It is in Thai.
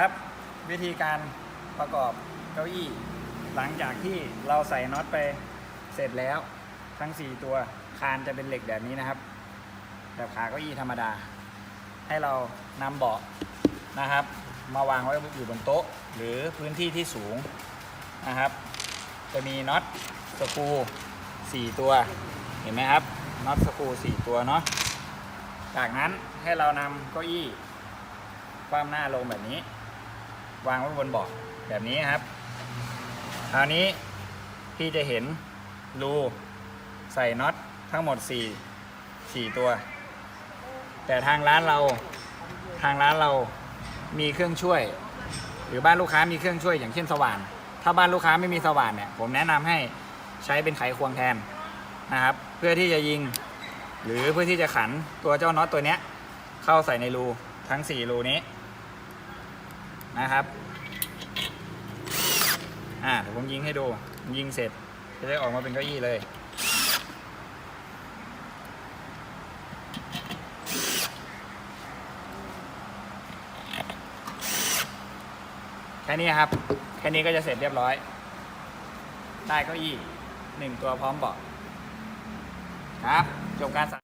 ครับ วิธีการประกอบเก้าอี้ หลังจากที่เราใส่น็อตไปเสร็จแล้วทั้ง 4 ตัวคานจะเป็นเหล็กแบบนี้นะครับ แบบขาเก้าอี้ธรรมดา ให้เรานำเบาะนะครับ มาวางไว้อยู่บนโต๊ะ หรือพื้นที่ที่สูงนะครับ จะมีน็อตสกรู4ตัว เห็นไหมครับน็อตสกรู4ตัวเนาะจากนั้นให้เรานำเก้าอี้คว่ำหน้าลงแบบนี้ วางไว้บนเบาะแบบนี้ครับคราวนี้พี่จะเห็นรูใส่น็อตทั้งหมด 4 4 ตัว แต่ทางร้านเราทางร้านเรามีเครื่องช่วย หรือบ้านลูกค้ามีเครื่องช่วยอย่างเช่นสว่าน ถ้าบ้านลูกค้าไม่มีสว่านเนี่ยผมแนะนำให้ใช้เป็นไขควงแทนนะครับ เพื่อที่จะยิง หรือเพื่อที่จะขันตัวเจ้าน็อตตัวเนี้ยเข้าใส่ในรูทั้ง 4 รูนี้ นะครับอ่าเดี๋ยวผมยิงให้ดู ยิงเสร็จจะได้ออกมาเป็นเก้าอี้เลยแค่นี้ครับ แค่นี้ก็จะเสร็จเรียบร้อย ได้เก้าอี้หนึ่งตัวพร้อมเบาะครับ จบการสั่